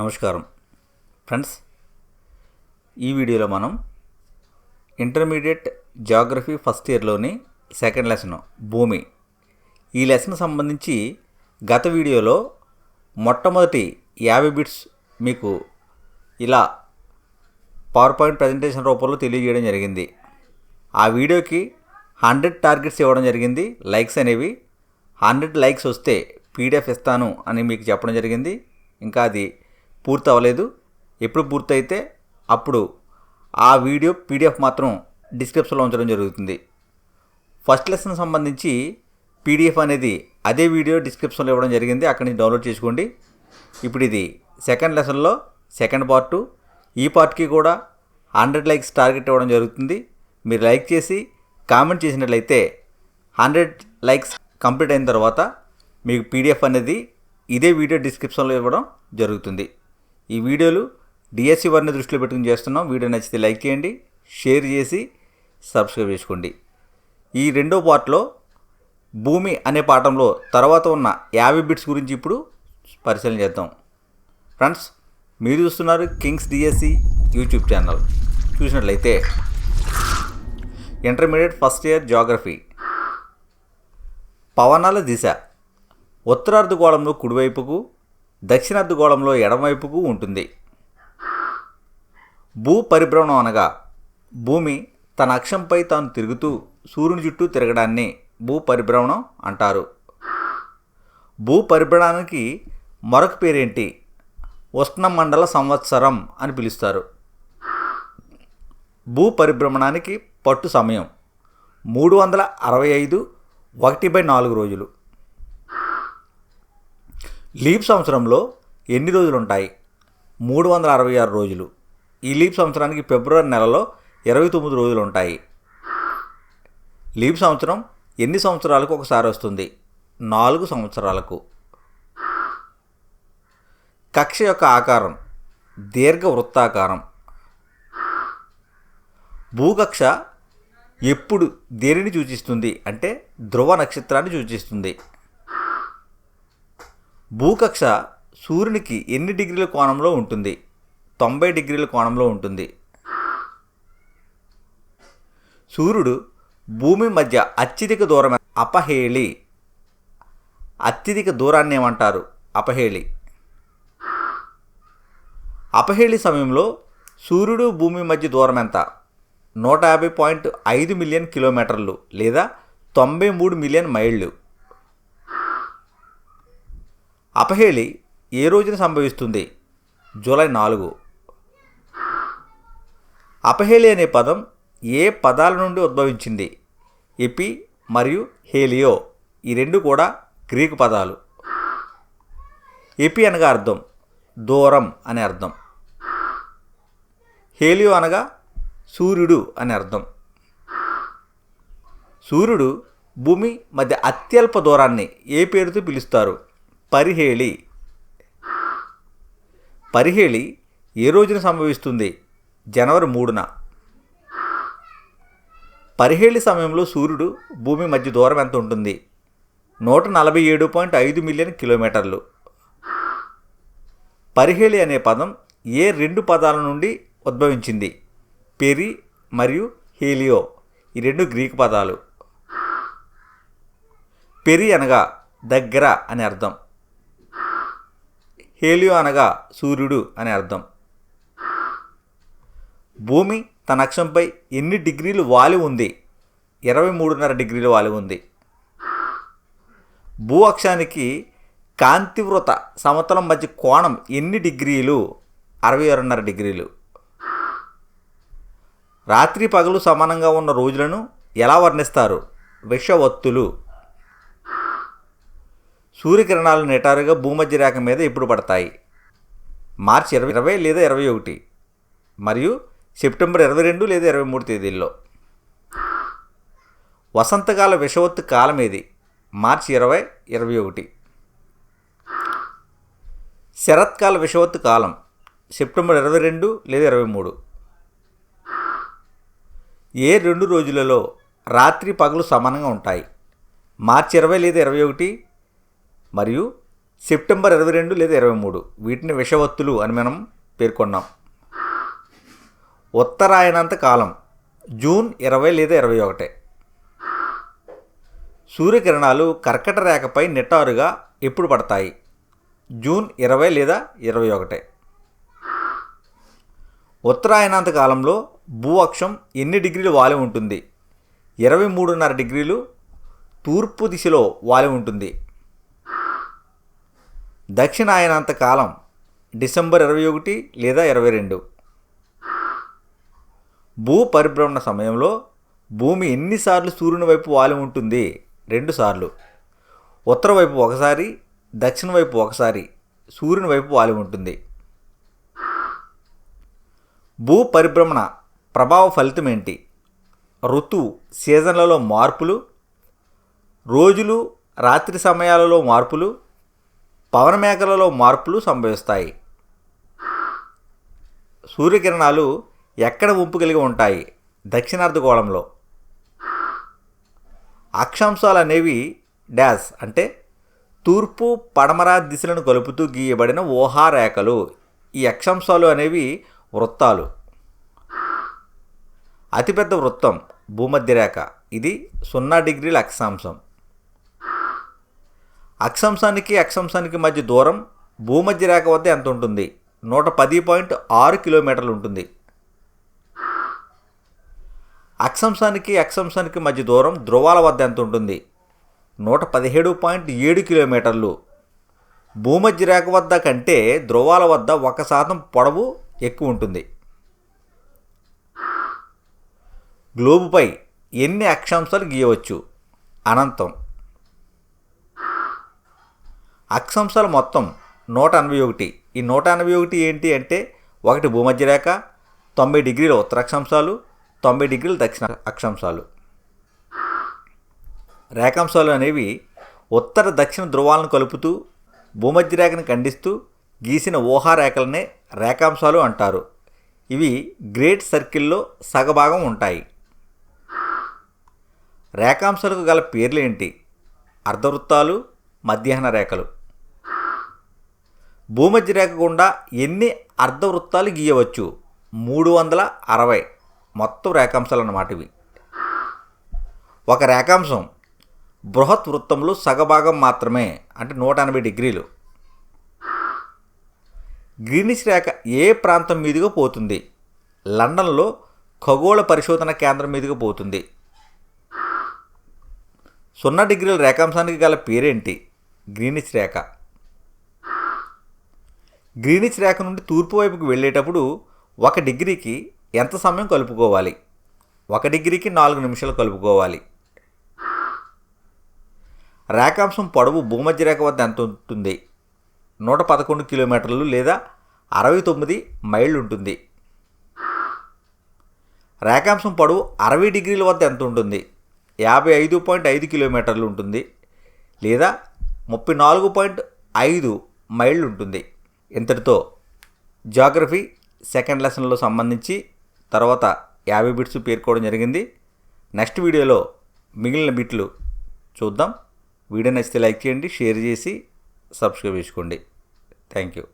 నమస్కారం. ఫ్రెండ్స్ ఈ వీడియోలో మనం ఇంటర్మీడియట్ జాగ్రఫీ ఫస్ట్ ఇయర్లోని సెకండ్ లెసన్ భూమి. ఈ లెసన్ సంబంధించి గత వీడియోలో మొట్టమొదటి యాభై బిట్స్ మీకు ఇలా పవర్ పాయింట్ ప్రజెంటేషన్ రూపంలో తెలియజేయడం జరిగింది. ఆ వీడియోకి హండ్రెడ్ టార్గెట్స్ ఇవ్వడం జరిగింది. లైక్స్ అనేవి హండ్రెడ్ లైక్స్ వస్తే పీడిఎఫ్ ఇస్తాను అని మీకు చెప్పడం జరిగింది. ఇంకా అది పూర్తి అవ్వలేదు ఎప్పుడు పూర్తయితే అప్పుడు ఆ వీడియో పీడిఎఫ్ మాత్రం డిస్క్రిప్షన్లో ఉంచడం జరుగుతుంది. ఫస్ట్ లెసన్ సంబంధించి పీడిఎఫ్ అనేది అదే వీడియో డిస్క్రిప్షన్లో ఇవ్వడం జరిగింది. అక్కడి నుంచి డౌన్లోడ్ చేసుకోండి. ఇప్పుడు ఇది సెకండ్ లెసన్లో సెకండ్ పార్టు ఈ పార్ట్కి కూడా హండ్రెడ్ లైక్స్ టార్గెట్ ఇవ్వడం జరుగుతుంది. మీరు లైక్ చేసి కామెంట్ చేసినట్లయితే హండ్రెడ్ లైక్స్ కంప్లీట్ అయిన తర్వాత మీకు పీడిఎఫ్ అనేది ఇదే వీడియో డిస్క్రిప్షన్లో ఇవ్వడం జరుగుతుంది. ఈ వీడియోలు డిఎస్సి వారిని దృష్టిలో పెట్టుకుని చేస్తున్నాం. వీడియో నచ్చితే లైక్ చేయండి షేర్ చేసి సబ్స్క్రైబ్ చేసుకోండి. ఈ రెండో పార్ట్లో భూమి అనే పాఠంలో తర్వాత ఉన్న యాభై బిట్స్ గురించి ఇప్పుడు పరిశీలన చేద్దాం. ఫ్రెండ్స్ మీరు చూస్తున్నారు కింగ్స్ డిఎస్సి యూట్యూబ్ ఛానల్. చూసినట్లయితే ఇంటర్మీడియట్ ఫస్ట్ ఇయర్ జాగ్రఫీ. పవనాల దిశ. ఉత్తరార్ధగోళంలో కుడివైపుకు దక్షిణార్ధగోళంలో ఎడమవైపుకు ఉంటుంది. భూ పరిభ్రమణం అనగా భూమి తన అక్షంపై తాను తిరుగుతూ సూర్యుని చుట్టూ తిరగడాన్ని భూ పరిభ్రమణం అంటారు. భూ పరిభ్రమణానికి మరొక పేరేంటి? ఉష్ణమండల సంవత్సరం అని పిలుస్తారు. భూ పరిభ్రమణానికి పట్టు సమయం మూడు వందల అరవై ఐదు ఒకటి బై నాలుగు రోజులు. లీప్ సంవత్సరంలో ఎన్ని రోజులు ఉంటాయి మూడు వందల అరవై ఆరు రోజులు. ఈ లీప్ సంవత్సరానికి ఫిబ్రవరి నెలలో ఇరవై తొమ్మిది రోజులు ఉంటాయి లీప్ సంవత్సరం ఎన్ని సంవత్సరాలకు ఒకసారి వస్తుంది? నాలుగు సంవత్సరాలకు. కక్ష యొక్క ఆకారం దీర్ఘ వృత్తాకారం. భూకక్ష ఎప్పుడు దేనిని సూచిస్తుంది? అంటే ధ్రువ నక్షత్రాన్ని సూచిస్తుంది. భూకక్ష సూర్యునికి ఎన్ని డిగ్రీల కోణంలో ఉంటుంది? తొంభై డిగ్రీల కోణంలో ఉంటుంది. సూర్యుడు భూమి మధ్య అత్యధిక దూరం అపహేళి. అత్యధిక దూరాన్ని ఏమంటారు? అపహేళి. అపహేళి సమయంలో సూర్యుడు భూమి మధ్య దూరం ఎంత? నూట యాభై పాయింట్ ఐదు మిలియన్ కిలోమీటర్లు లేదా తొంభై మూడు మిలియన్ మైళ్ళు. అపహేళి ఏ రోజున సంభవిస్తుంది? జూలై నాలుగు. అపహేళి అనే పదం ఏ పదాల నుండి ఉద్భవించింది? ఎపి మరియు హేలియో. ఈ రెండు కూడా గ్రీకు పదాలు. ఎపి అనగా అర్థం దూరం అనే అర్థం. హేలియో అనగా సూర్యుడు అని అర్థం. సూర్యుడు భూమి మధ్య అత్యల్ప దూరాన్ని ఏ పేరుతో పిలుస్తారు? పరిహేళి. పరిహేళి ఏ రోజున సంభవిస్తుంది? జనవరి మూడున. పరిహేళి సమయంలో సూర్యుడు భూమి మధ్య దూరం ఎంత ఉంటుంది? నూట నలభై ఏడు పాయింట్ ఐదు మిలియన్ కిలోమీటర్లు. పరిహేళి అనే పదం ఏ రెండు పదాల నుండి ఉద్భవించింది? పెరి మరియు హేలియో. ఈ రెండు గ్రీకు పదాలు. పెరి అనగా దగ్గర అని అర్థం. హేలియో అనగా సూర్యుడు అని అర్థం. భూమి తన అక్షంపై ఎన్ని డిగ్రీలు వాలి ఉంది? ఇరవై మూడున్నర డిగ్రీలు వాలి ఉంది. భూ అక్షానికి కాంతివృత సమతలం మధ్య కోణం ఎన్ని డిగ్రీలు? అరవై ఆరున్నర డిగ్రీలు. రాత్రి పగలు సమానంగా ఉన్న రోజులను ఎలా వర్ణిస్తారు? విషవత్తులు. సూర్యకిరణాలు నిటారుగా భూమధ్య రేఖ మీద ఇప్పుడు పడతాయి. మార్చి ఇరవై ఇరవై లేదా ఇరవై ఒకటి మరియు సెప్టెంబర్ ఇరవై రెండు లేదా ఇరవై మూడు తేదీల్లో. వసంతకాల విషవత్తు కాలం ఏది? మార్చి ఇరవై ఇరవై ఒకటి. శరత్కాల విషవత్తు కాలం సెప్టెంబర్ ఇరవై రెండు లేదా ఇరవై మూడు. ఏ రెండు రోజులలో రాత్రి పగలు సమానంగా ఉంటాయి? మార్చి ఇరవై లేదా ఇరవై ఒకటి మరియు సెప్టెంబర్ ఇరవై రెండు లేదా ఇరవై మూడు. వీటిని విషవత్తులు అని మనం పేర్కొన్నాం. ఉత్తరాయణాంత కాలం జూన్ ఇరవై లేదా ఇరవై ఒకటే. సూర్యకిరణాలు కర్కట రేఖపై నిటారుగా ఎప్పుడు పడతాయి? జూన్ ఇరవై లేదా ఇరవై ఒకటే. ఉత్తరాయణాంత కాలంలో భూ అక్షం ఎన్ని డిగ్రీలు వాలి ఉంటుంది? ఇరవై మూడున్నర డిగ్రీలు తూర్పు దిశలో వాలి ఉంటుంది. దక్షిణాయనంత కాలం డిసెంబర్ ఇరవై ఒకటి లేదా ఇరవై రెండు. భూ పరిభ్రమణ సమయంలో భూమి ఎన్నిసార్లు సూర్యుని వైపు వాలి ఉంటుంది? రెండు సార్లు. ఉత్తర వైపు ఒకసారి దక్షిణ వైపు ఒకసారి సూర్యుని వైపు వాలి ఉంటుంది. భూ పరిభ్రమణ ప్రభావ ఫలితం ఏంటి? ఋతువు సీజన్లలో మార్పులు రోజులు రాత్రి సమయాలలో మార్పులు పవన మేకలలో మార్పులు సంభవిస్తాయి. సూర్యకిరణాలు ఎక్కడ ఉంపు కలిగి ఉంటాయి? దక్షిణార్ధగోళంలో అక్షాంశాలు అనేవి డ్యాష్ అంటే తూర్పు పడమర దిశలను కలుపుతూ గీయబడిన ఊహారేఖలు. ఈ అక్షాంశాలు అనేవి వృత్తాలు. అతిపెద్ద వృత్తం భూమధ్యరేఖ. ఇది సున్నా డిగ్రీల అక్షాంశం. అక్షాంశానికి అక్షాంశానికి మధ్య దూరం భూమధ్యరేఖ వద్ద ఎంత ఉంటుంది? నూట పది పాయింట్ ఆరు కిలోమీటర్లు ఉంటుంది. అక్షాంశానికి అక్షాంశానికి మధ్య దూరం ధ్రువాల వద్ద ఎంత ఉంటుంది? నూట పదిహేడు పాయింట్ ఏడు కిలోమీటర్లు. భూమధ్యరేఖ వద్ద కంటే ధ్రువాల వద్ద ఒక శాతం పొడవు ఎక్కువ ఉంటుంది. గ్లోబుపై ఎన్ని అక్షాంశాలు గీయవచ్చు? అనంతం. అక్షాంశాలు మొత్తం నూట ఎనభై ఒకటి. ఈ నూట ఎనభై ఒకటి ఏంటి అంటే ఒకటి భూమధ్యరేఖ తొంభై డిగ్రీల ఉత్తర అక్షాంశాలు తొంభై డిగ్రీల దక్షిణ అక్షాంశాలు రేఖాంశాలు అనేవి ఉత్తర దక్షిణ ధ్రువాలను కలుపుతూ భూమధ్యరేఖను ఖండిస్తూ గీసిన ఊహారేఖలనే రేఖాంశాలు అంటారు. ఇవి గ్రేట్ సర్కిల్లో సగభాగం ఉంటాయి. రేఖాంశాలకు గల పేర్లేంటి అర్ధవృత్తాలు మధ్యాహ్న రేఖలు. భూమధ్య రేఖ గుండా ఎన్ని అర్ధవృత్తాలు గీయవచ్చు? మూడు వందల అరవై. మొత్తం రేఖాంశాలు అన్నమాట ఇవి. ఒక రేఖాంశం బృహత్ వృత్తంలో సగభాగం మాత్రమే అంటే నూట ఎనభై డిగ్రీలు. గ్రీనిష్ రేఖ ఏ ప్రాంతం మీదుగా పోతుంది? లండన్లో ఖగోళ పరిశోధన కేంద్రం మీదుగా పోతుంది. సున్నా డిగ్రీల రేఖాంశానికి గల పేరేంటి? గ్రీనిష్ రేఖ. గ్రీనిచ్ రేఖ నుండి తూర్పు వైపుకు వెళ్ళేటప్పుడు ఒక డిగ్రీకి ఎంత సమయం కలుపుకోవాలి? ఒక డిగ్రీకి నాలుగు నిమిషాలు కలుపుకోవాలి. రేఖాంశం పొడవు భూమధ్య రేఖ వద్ద ఎంత ఉంటుంది? నూట పదకొండు కిలోమీటర్లు లేదా అరవై తొమ్మిది మైళ్ళు ఉంటుంది. రేఖాంశం పొడవు అరవై డిగ్రీల వద్ద ఎంత ఉంటుంది? యాభై ఐదు పాయింట్ ఐదు కిలోమీటర్లు ఉంటుంది లేదా ముప్పై నాలుగు పాయింట్ ఐదు మైళ్ళు ఉంటుంది. ఇంతటితో జాగ్రఫీ సెకండ్ లెసన్లో సంబంధించి తర్వాత యాభై బిట్స్ పేర్కోవడం జరిగింది. నెక్స్ట్ వీడియోలో మిగిలిన బిట్లు చూద్దాం. వీడియో నచ్చితే లైక్ చేయండి షేర్ చేసి సబ్స్క్రైబ్ చేసుకోండి. Thank you.